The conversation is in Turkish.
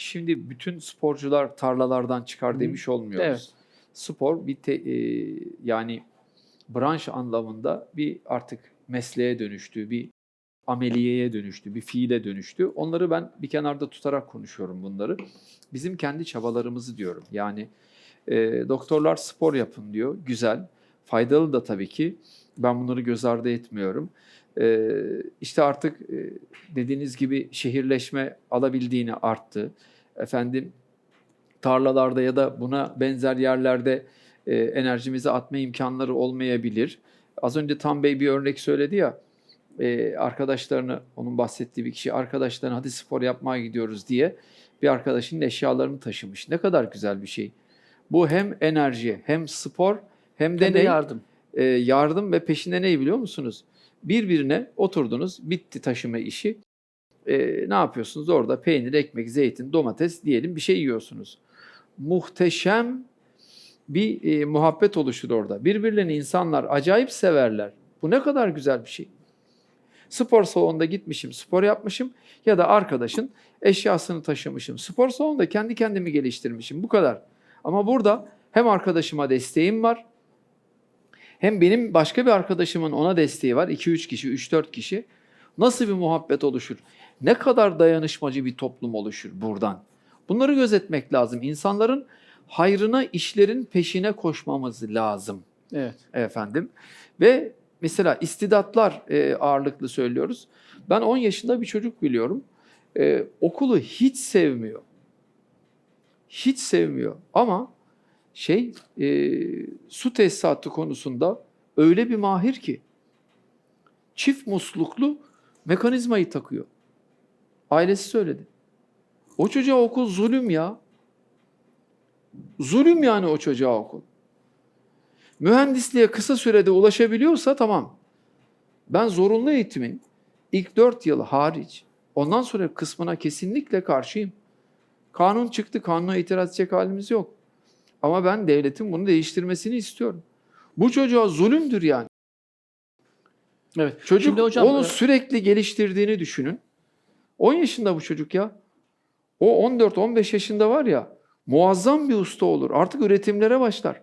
Şimdi bütün sporcular tarlalardan çıkar Hı. demiş olmuyoruz. Evet. Spor bir te- e, yani branş anlamında bir artık mesleğe dönüştü, bir ameliyeye dönüştü, bir fiile dönüştü. Onları ben bir kenarda tutarak konuşuyorum bunları. Bizim kendi çabalarımızı diyorum. Yani e, doktorlar spor yapın diyor. Güzel. Faydalı da tabii ki. Ben bunları göz ardı etmiyorum. E, işte artık e, dediğiniz gibi şehirleşme alabildiğini arttı. Efendim tarlalarda ya da buna benzer yerlerde e, enerjimizi atma imkanları olmayabilir. Az önce Tam Bey bir örnek söyledi ya, e, arkadaşlarını, onun bahsettiği bir kişi arkadaşlarına hadi spor yapmaya gidiyoruz diye bir arkadaşının eşyalarını taşımış. Ne kadar güzel bir şey. Bu hem enerji hem spor hem de, Hem de ne? yardım. E, yardım ve peşinde ne biliyor musunuz? Birbirine oturdunuz, bitti taşıma işi. E, ne yapıyorsunuz? Orada peynir, ekmek, zeytin, domates diyelim bir şey yiyorsunuz. Muhteşem bir e, muhabbet oluşur orada. Birbirlerini insanlar acayip severler. Bu ne kadar güzel bir şey. Spor salonunda gitmişim, spor yapmışım ya da arkadaşın eşyasını taşımışım. Spor salonunda kendi kendimi geliştirmişim. Bu kadar. Ama burada hem arkadaşıma desteğim var, hem benim başka bir arkadaşımın ona desteği var. 2-3 kişi, 3-4 kişi. Nasıl bir muhabbet oluşur? Ne kadar dayanışmacı bir toplum oluşur buradan? Bunları gözetmek lazım. İnsanların hayrına, işlerin peşine koşmamız lazım Evet. efendim. Ve mesela istidatlar e, ağırlıklı söylüyoruz. Ben 10 yaşında bir çocuk biliyorum. E, okulu hiç sevmiyor. Hiç sevmiyor. Ama şey e, su tesisatı konusunda öyle bir mahir ki çift musluklu mekanizmayı takıyor. Ailesi söyledi. O çocuğa okul zulüm ya. Zulüm yani o çocuğa okul. Mühendisliğe kısa sürede ulaşabiliyorsa tamam. Ben zorunlu eğitimin ilk 4 yıl hariç ondan sonra kısmına kesinlikle karşıyım. Kanun çıktı, kanuna itiraz edecek halimiz yok. Ama ben devletin bunu değiştirmesini istiyorum. Bu çocuğa zulümdür yani. Evet. Çocuk Şimdi hocam onu e, sürekli geliştirdiğini düşünün. 10 yaşında bu çocuk ya. O 14-15 yaşında var ya muazzam bir usta olur. Artık üretimlere başlar.